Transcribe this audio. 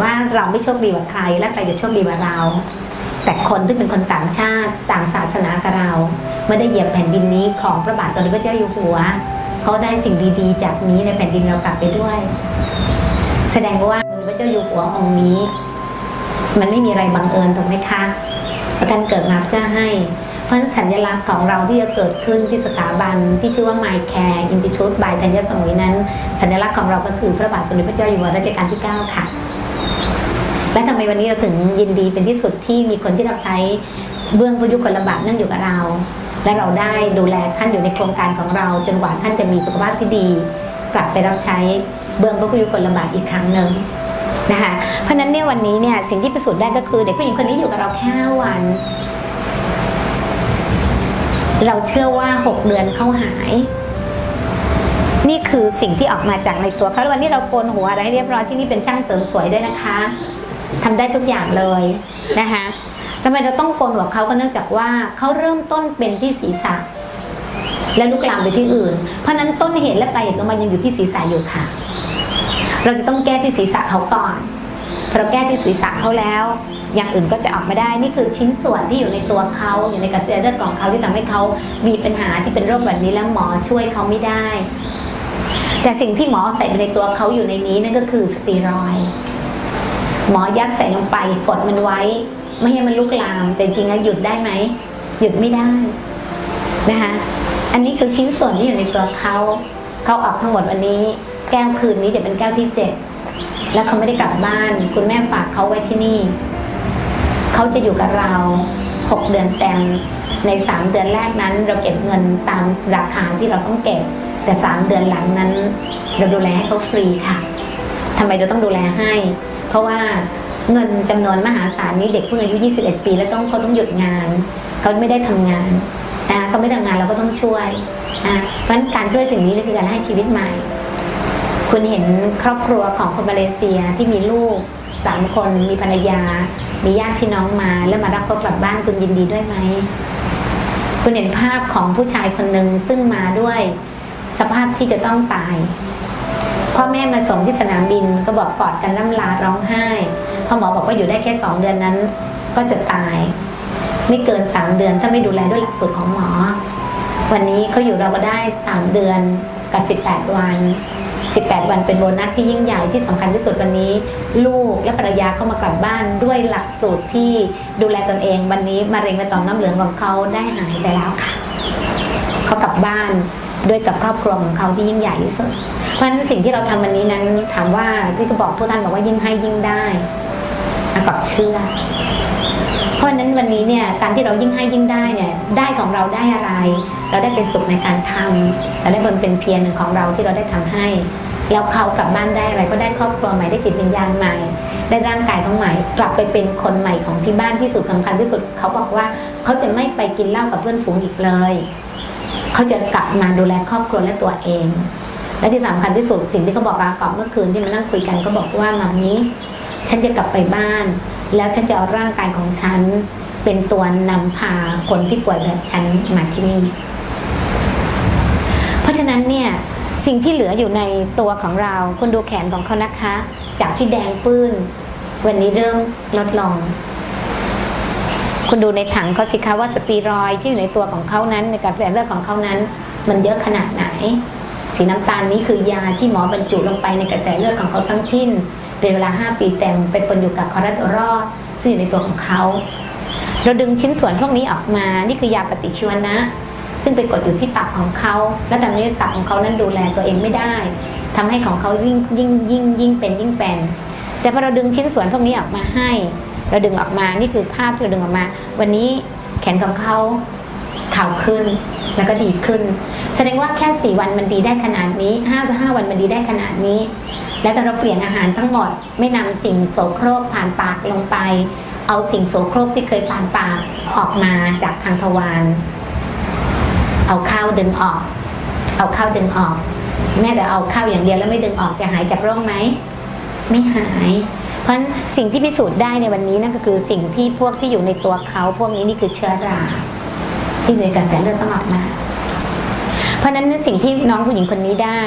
ว่าเราไม่โชคดีกว่าใคร และใครจะโชคดีกว่าเรา แต่คนที่เป็นคนต่างชาติต่างศาสนากับเราไม่ได้เหยียบแผ่นดินนี้ของพระบาทสมเด็จพระเจ้าอยู่หัวเขาได้สิ่งดีๆ จากนี้ในแผ่นดินเรากลับไปด้วย แสดงว่าพระเจ้าอยู่หัวองค์นี้ มันไม่มีอะไรบังเอิญถูกไหมคะประกันเกิดมาเพื่อให้ เพราะสัญลักษณ์ของเราที่จะเกิดขึ้นที่สถาบันที่ชื่อว่า My Care Institute by ธัญสมุยนั้น สัญลักษณ์ของเราก็คือพระบาทสมเด็จพระเจ้าอยู่หัวรัชกาลที่ 9 ค่ะ และทำไมวันนี้เราถึงยินดีเป็นที่สุดที่มีคนที่รับใช้เบื้องพระยุคลบาทนั่งอยู่กับเรา และเราได้ดูแลท่านอยู่ในโครงการของเรา จนกว่าท่านจะมีสุขภาพที่ดี กลับไปรับใช้เบื้องพระยุคลบาทอีกครั้งหนึ่งนะคะเพราะนั้นเนี่ยวันนี้เนี่ยสิ่งที่พิสูจน์ได้ก็คือ เด็กผู้หญิงคนนี้อยู่กับเราแค่วัน เราเชื่อว่า 6 เดือนเขาหาย นี่คือสิ่งที่ออกมาจากในตัวเขาววันนี้เราโกนหัวอะไรให้เรียบร้อยที่นี่เป็นช่างเสริมสวยด้วยนะคะ ทำได้ทุกอย่างเลยนะคะทำไมเราต้องโกนหัวเขาก็เนื่องจากว่าเขาเริ่มต้นเป็นที่ศีรษะ แล้วลุกลามไปที่อื่น เพราะนั้นต้นเหตุและปลายเหตุของมันยังอยู่ที่ศีรษะอยู่ค่ะ เราจะต้องแก้ที่ศีรษะเขาก่อนเราแก้ที่ศีรษะเขาแล้ว อย่างอื่นก็จะออกมาได้นี่คือชิ้นส่วนที่อยู่ในตัวเขาอยู่ในกระแสเลือดของเขาที่ทำให้เขามีปัญหาที่เป็นโรคแบบนี้แล้วหมอช่วยเขาไม่ได้ แต่สิ่งที่หมอใส่ไปในตัวเขาอยู่ในนี้นั่นก็คือสเตียรอยด์ หมอยัดใส่ลงไปกดมันไว้ ไม่ให้มันลุกลาม แต่จริงๆแล้วหยุดได้ไหม หยุดไม่ได้นะคะ อันนี้คือชิ้นส่วนที่อยู่ในตัวเขาเขาออกทั้งหมดวันนี้ แก้วคืนนี้จะเป็นแก้วที่เจ็ดแล้วเขาไม่ได้กลับบ้าน คุณแม่ฝากเขาไว้ที่นี่เขาจะอยู่กับเราหกเดือนเต็มในสามเดือนแรกนั้น เราเก็บเงินตามราคาที่เราต้องเก็บ แต่สามเดือนหลังนั้น เราดูแลให้เขาฟรีค่ะทำไมเราต้องดูแลให้ เพราะว่าเงินจำนวนมหาศาลนี้เด็กเพิ่งอายุ 21 ปี แล้วต้องเขาต้องหยุดงานเขาไม่ได้ทำงานนะเขาไม่ทำงานเราก็ต้องช่วยนะเพราะฉะนั้นการช่วยสิ่งนี้คือการให้ชีวิตใหม่ คุณเห็นครอบครัวของคนมาเลเซียที่มีลูกสามคนมีภรรยา มีญาติพี่น้องมา แล้วมารับเขากลับบ้านคุณยินดีด้วยไหม คุณเห็นภาพของผู้ชายคนหนึ่งซึ่งมาด้วยสภาพที่จะต้องตาย พ่อแม่มาส่งที่สนามบินก็บอกกอดกันน้ำลาร้องไห้พ่อหมอบอกว่าอยู่ได้แค่สองเดือนนั้น ก็จะตาย ไม่เกินสามเดือนถ้าไม่ดูแลด้วยหลักสูตรของหมอ วันนี้เขาอยู่เราก็ได้สามเดือนกับสิบแปดวัน18วันเป็นโบนัสที่ยิ่งใหญ่ที่สำคัญที่สุดวันนี้ ลูกและภรรยาเข้ามากลับบ้านด้วยหลักสูตรที่ดูแลตนเอง วันนี้มะเร็งในต่อมน้ำเหลืองของเขาได้หายไปแล้วค่ะเขากลับบ้านด้วยกับครอบครัวของเขาที่ยิ่งใหญ่ที่สุด เพราะฉะนั้นสิ่งที่เราทำวันนี้นั้นถามว่าที่เขาบอกผู้ท่านบอกว่ายิ่งให้ยิ่งได้อากับเชื่อ เพราะฉะนั้นวันนี้เนี่ยการที่เรายิ่งให้ยิ่งได้เนี่ยได้ของเราได้อะไร เราได้เป็นสุขในการทำเราได้บนเป็นเพียรหนึ่งของเราที่เราได้ทำให้ แล้วเขากลับบ้านได้อะไรก็ได้ครอบครัวใหม่ได้จิตวิญญาณใหม่ได้ร่างกายของใหม่ กลับไปเป็นคนใหม่ของที่บ้านที่สุดสำคัญที่สุด เขาบอกว่าเขาจะไม่ไปกินเหล้ากับเพื่อนฝูงอีกเลย เขาจะกลับมาดูแลครอบครัวและตัวเอง และที่สำคัญที่สุดสิ่งที่เขาบอกอาก่อนเมื่อคืนที่มานั่งคุยกันก็บอกว่ามานี้ ฉันจะกลับไปบ้าน แล้วฉันจะเอาร่างกายของฉัน เป็นตัวนำพาคนที่ป่วยแบบฉันมาที่นี่ เพราะฉะนั้นเนี่ยสิ่งที่เหลืออยู่ในตัวของเราคุณดูแขนของเขานะคะ จากที่แดงปื้น วันนี้เริ่มลดลงคุณดูในถังเขาสิคะว่าสเตียรอยด์ที่อยู่ในตัวของเขานั้นในกระแสเลือดของเขานั้น มันเยอะขนาดไหน สีน้ำตาลนี้คือยาที่หมอบรรจุลงไปในกระแสเลือดของเขาทั้งสิ้นเป็นเวลา 5 ปีเต็มไปปนอยู่กับคอเลสเตอรอลซึ่งอยู่ในตัวของเขา เราดึงชิ้นส่วนพวกนี้ออกมา นี่คือยาปฏิชีวนะ ซึ่งไปกดอยู่ที่ตับของเขา และตอนนี้ตับของเขานั้นดูแลตัวเองไม่ได้ทำให้ของเขายิ่งยิ่งยิ่งยิ่งเป็นยิ่งเป็น แต่พอเราดึงชิ้นส่วนพวกนี้ออกมาให้ เราดึงออกมา นี่คือภาพที่เราดึงออกมา วันนี้แขนของเขา ขาวขึ้น แล้วก็ดีขึ้น แสดงว่าแค่สี่วันมันดีได้ขนาดนี้ห้าห้าวันมันดีได้ขนาดนี้ และตอนเราเปลี่ยนอาหารทั้งหมด ไม่นำสิ่งโสโครกผ่านปากลงไป เอาสิ่งโสโครกที่เคยผ่านปากออกมาจากทางทวารเอาข้าวดึงออก เอาข้าวดึงออก แม่แต่เอาข้าวอย่างเดียวแล้วไม่ดึงออกจะหายจากโรคไหมไม่หาย เพราะสิ่งที่พิสูจน์ได้ในวันนี้นั่นก็คือสิ่งที่พวกที่อยู่ในตัวเขาพวกนี้นี่คือเชื้อรา ที่อยู่ในกระแสเลือดต้องออกมา เพราะฉะนั้นสิ่งที่น้องผู้หญิงคนนี้ได้